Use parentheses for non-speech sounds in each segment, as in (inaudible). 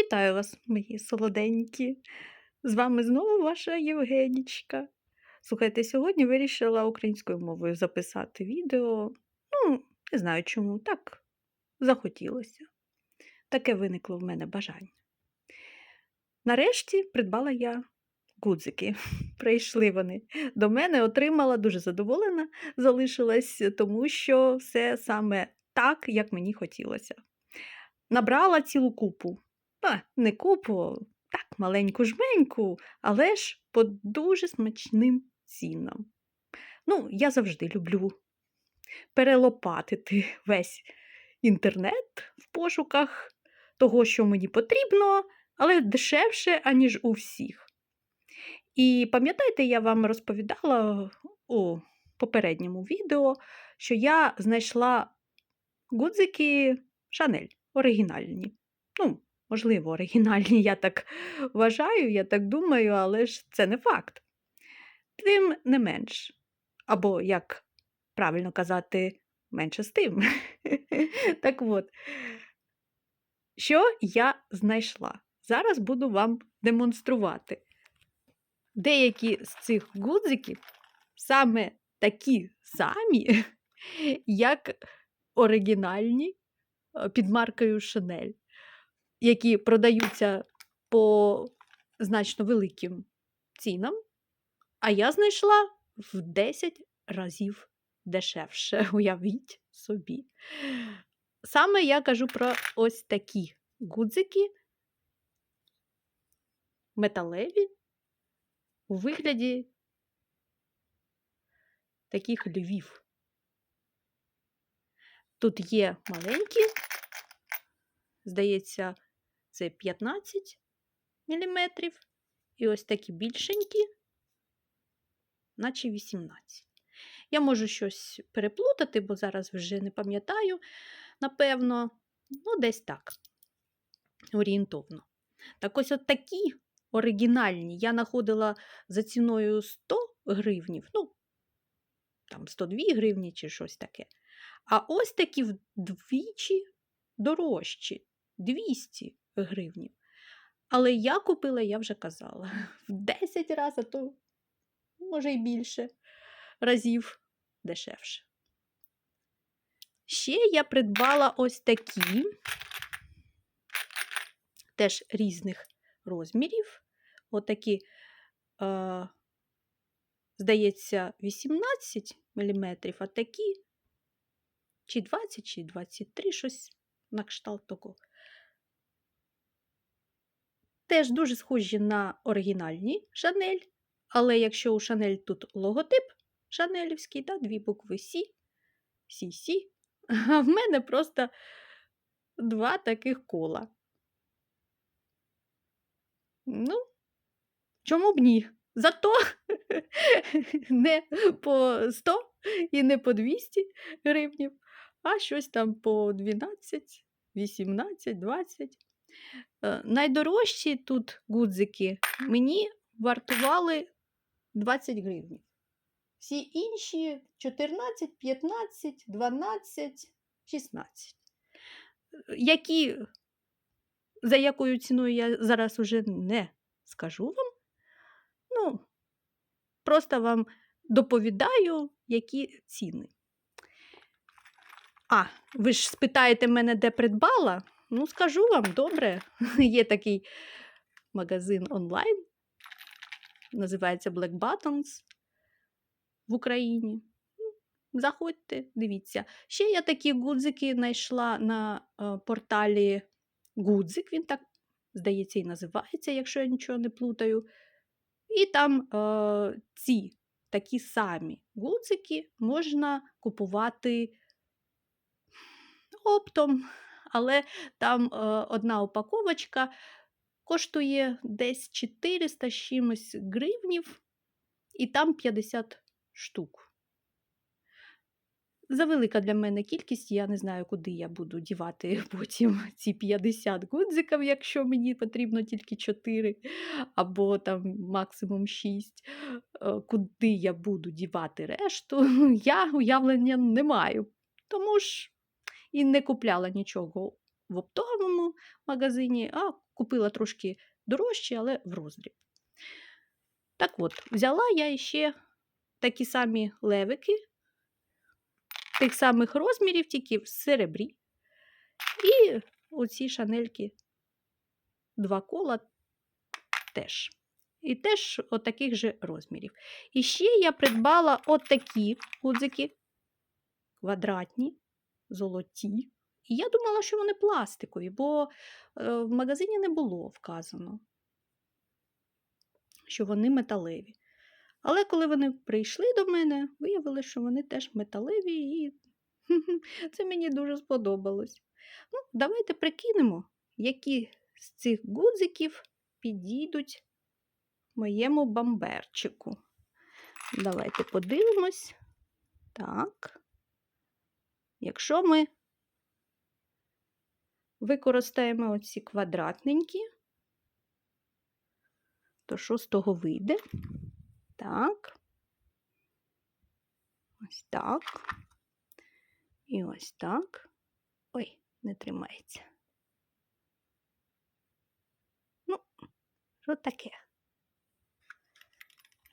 Вітаю вас, мої солоденькі. З вами знову ваша Євгенічка. Слухайте, сьогодні вирішила українською мовою записати відео. Ну, не знаю чому, так захотілося. Таке виникло в мене бажання. Нарешті придбала я гудзики. (laughs) Прийшли вони до мене, отримала, дуже задоволена, залишилась, тому що все саме так, як мені хотілося. Набрала цілу купу. А, не купу, так, маленьку жменьку, але ж по дуже смачним цінам. Ну, я завжди люблю перелопатити (laughs) весь інтернет в пошуках того, що мені потрібно, але дешевше, аніж у всіх. І пам'ятаєте, я вам розповідала у попередньому відео, що я знайшла гудзики Шанель оригінальні. Ну, можливо, оригінальні, я так вважаю, я так думаю, але ж це не факт. Тим не менш, або, як правильно казати, менше з тим. (laughs) Так от, що я знайшла? Зараз буду вам демонструвати. Деякі з цих гудзиків саме такі самі, (laughs) як оригінальні е, під маркою Chanel, які продаються по значно великим цінам, а я знайшла в 10 разів дешевше, (laughs) уявіть собі. Саме я кажу про ось такі гудзики металеві у вигляді таких львів. Тут є маленькі, здається, це 15 мм, і ось такі більшенькі, наче 18. Я можу щось переплутати, бо зараз вже не пам'ятаю, напевно, ну, десь так, орієнтовно. Так ось от такі оригінальні я знаходила за ціною 100 гривнів, ну, там 102 гривні чи щось таке. А ось такі вдвічі дорожчі 200 гривнів. Але я купила, я вже казала, (laughs) в 10 разів, а то, може, й більше разів дешевше. Ще я придбала ось такі, теж різних розмірів. Отакі, е, здається, 18 мм, а такі чи 20, чи 23, щось на кшталт того. Теж дуже схожі на оригінальні Шанель, але якщо у Шанель тут логотип шанелівський, да, дві букви Сі, Сі-Сі, а в мене просто два таких кола. Ну, чому б ні? Зато (laughs) не по 100 і не по 200 гривнів, а щось там по 12, 18, 20. Е, Найдорожчі тут гудзики мені вартували 20 гривнів. Всі інші 14, 15, 12, 16. Які, за якою ціною я зараз уже не скажу вам. Ну, просто вам доповідаю, які ціни. А, ви ж спитаєте мене, де придбала? Ну, скажу вам, добре. (laughs) Є такий магазин онлайн, називається Black Buttons в Україні. Заходьте, дивіться. Ще я такі гудзики знайшла на е, порталі Гудзик, він так, здається, і називається, якщо я нічого не плутаю. І там е, ці такі самі гудзики можна купувати оптом, але там е, одна упаковочка коштує десь 400 з чимось гривнів, і там 50 штук. Завелика для мене кількість, я не знаю, куди я буду дівати (laughs) потім ці 50 гудзиків, якщо мені потрібно тільки 4 або там максимум 6. Е, Куди я буду дівати решту, (laughs) я уявлення не маю. Тому ж і не купляла нічого в оптовому магазині, а купила трошки дорожче, але в роздріб. Так от, взяла я ще такі самі левики, тих самих розмірів, тільки в серебрі. І оці шанельки два кола теж. І теж отаких же розмірів. І ще я придбала отакі гудзики, квадратні, золоті. І я думала, що вони пластикові, бо е, в магазині не було вказано, що вони металеві. Але коли вони прийшли до мене, виявилося, що вони теж металеві, і (laughs) це мені дуже сподобалось. Ну, давайте прикинемо, які з цих гудзиків підійдуть моєму бамберчику. Давайте подивимось. Так. Якщо ми використаємо оці квадратненькі, то що з того вийде? Так. Ось так. І ось так. Ой, не тримається. Ну, що таке?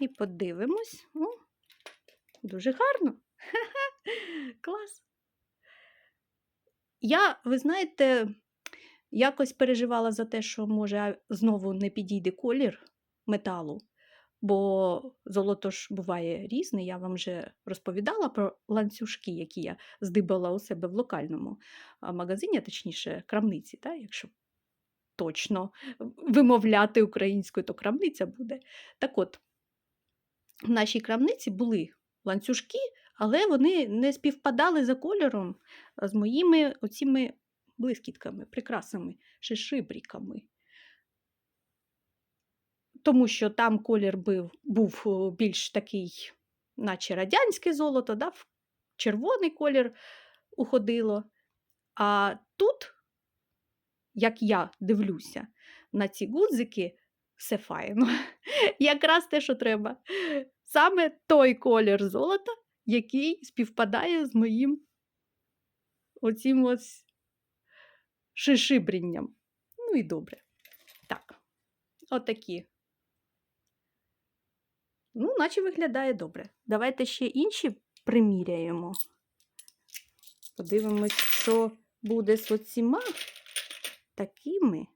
І подивимось. О, дуже гарно. (laughs) Клас. Я, ви знаєте, якось переживала за те, що, може, знову не підійде колір металу, бо золото ж буває різне. Я вам вже розповідала про ланцюжки, які я здибала у себе в локальному магазині, точніше, крамниці, так, якщо точно вимовляти українською, то крамниця буде. Так от, в нашій крамниці були ланцюжки, але вони не співпадали за кольором з моїми оціми блискітками, прикрасами, шишибріками. Тому що там колір був, був більш такий, наче радянське золото, да? в червоний колір уходило. А тут, як я дивлюся на ці гудзики, все файно. (laughs) Якраз те, що треба. Саме той колір золота, який співпадає з моїм оцім ось шишибрінням. Ну і добре. Так, отакі. Ну, наче виглядає добре. Давайте ще інші приміряємо. Подивимось, що буде з оціма такими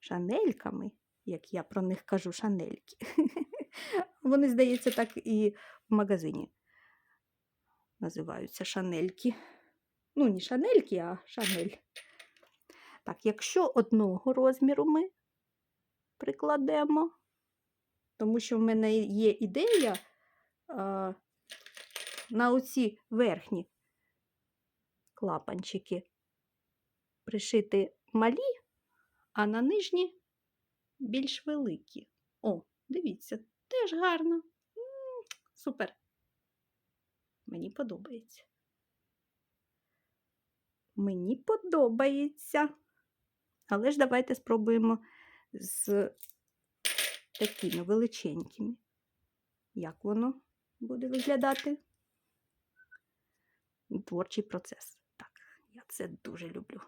шанельками, як я про них кажу, шанельки. (laughs) Вони, здається, так і в магазині називаються шанельки. Ну, не шанельки, а шанель. Так, якщо одного розміру ми прикладемо, тому що в мене є ідея а, на оці верхні клапанчики пришити малі, а на нижні більш великі. О, дивіться, теж гарно. Супер. Мені подобається. Мені подобається. Але ж давайте спробуємо з такими величенькими. Як воно буде виглядати? Творчий процес. Так, я це дуже люблю.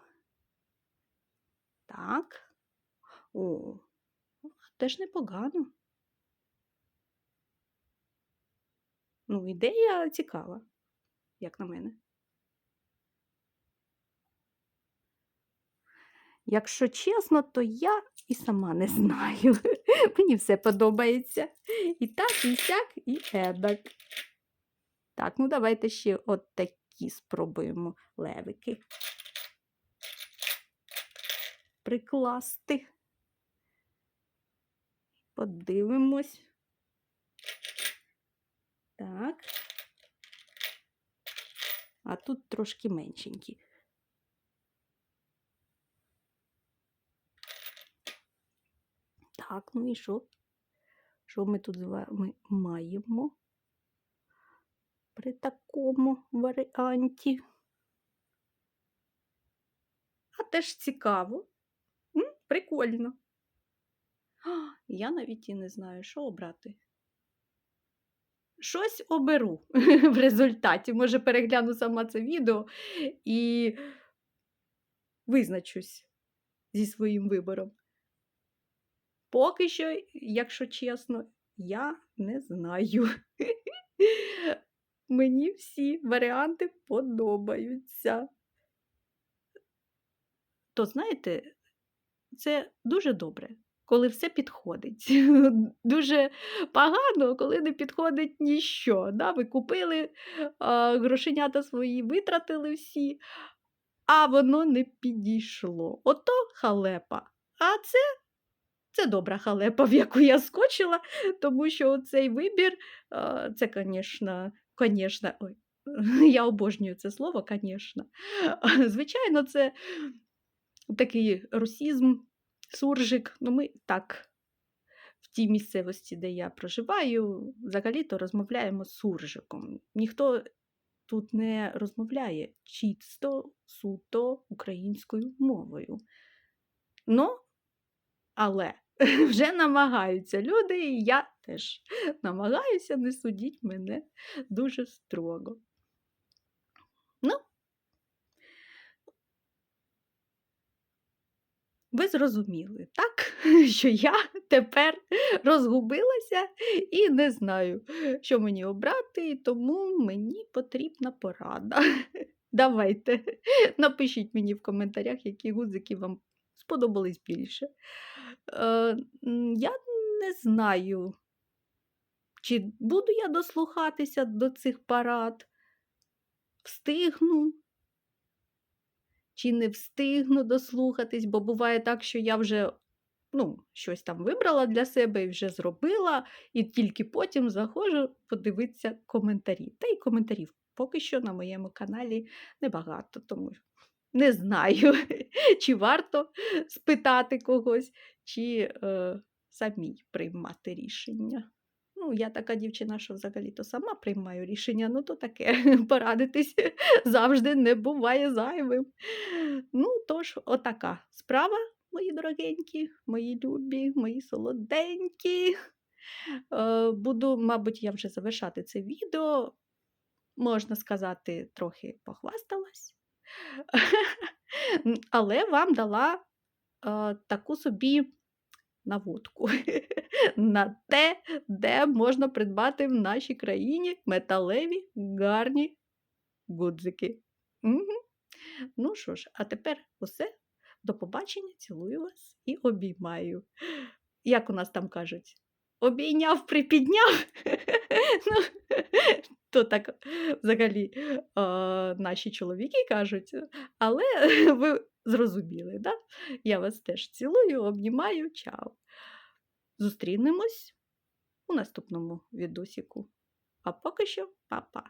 Так. О, теж непогано. Ну, ідея цікава, як на мене. Якщо чесно, то я і сама не знаю. (laughs) Мені все подобається. І так, і сяк, і едак. Так, ну давайте ще от такі спробуємо левики прикласти. Подивимось. Так. А тут трошки меншенькі. Так, ну і що? Що ми тут з вами маємо при такому варіанті? А теж цікаво. М? Прикольно. (gasps) Я навіть і не знаю, що обрати. Щось оберу (laughs) в результаті. Може, перегляну сама це відео і визначусь зі своїм вибором. Поки що, якщо чесно, я не знаю. (laughs) Мені всі варіанти подобаються. То знаєте, це дуже добре, коли все підходить. (laughs) Дуже погано, коли не підходить ніщо. Да? Ви купили грошенята свої, витратили всі, а воно не підійшло. Ото халепа. А це, це добра халепа, (laughs) в яку я скочила, тому що цей вибір, це, звісно, ой, (laughs) я обожнюю це слово, звісно. Звичайно, це такий русізм, суржик. Ну, ми так, в тій місцевості, де я проживаю, взагалі-то розмовляємо суржиком. Ніхто тут не розмовляє чисто, суто українською мовою. Ну, але (laughs) вже намагаються люди, і я теж намагаюся, не судіть мене дуже строго. Ну, ви зрозуміли, так? (laughs) Що я тепер розгубилася і не знаю, що мені обрати, тому мені потрібна порада. (laughs) Давайте, (laughs) напишіть мені в коментарях, які гудзики вам сподобались більше. Е, я не знаю, чи буду я дослухатися до цих парад, встигну, чи не встигну дослухатись, бо буває так, що я вже ну, щось там вибрала для себе і вже зробила, і тільки потім заходжу подивитися коментарі. Та й коментарів поки що на моєму каналі небагато, тому не знаю, (laughs) чи варто спитати когось, чи е, самій приймати рішення. Ну, я така дівчина, що взагалі-то сама приймаю рішення, ну то таке (laughs) порадитись завжди не буває зайвим. Ну, тож, отака справа, мої дорогенькі, мої любі, мої солоденькі. Е, буду, мабуть, я вже завершати це відео. Можна сказати, трохи похвасталась. (laughs) Але вам дала е, таку собі наводку (laughs) на те, де можна придбати в нашій країні металеві гарні гудзики. Мгм. Ну що ж, а тепер усе. До побачення, цілую вас і обіймаю. Як у нас там кажуть? Обійняв, припідняв. (laughs) ну, (laughs) то так взагалі наші чоловіки кажуть, але ви зрозуміли, да? Я вас теж цілую, обнімаю, чао. Зустрінемось у наступному відосіку. А поки що, па-па.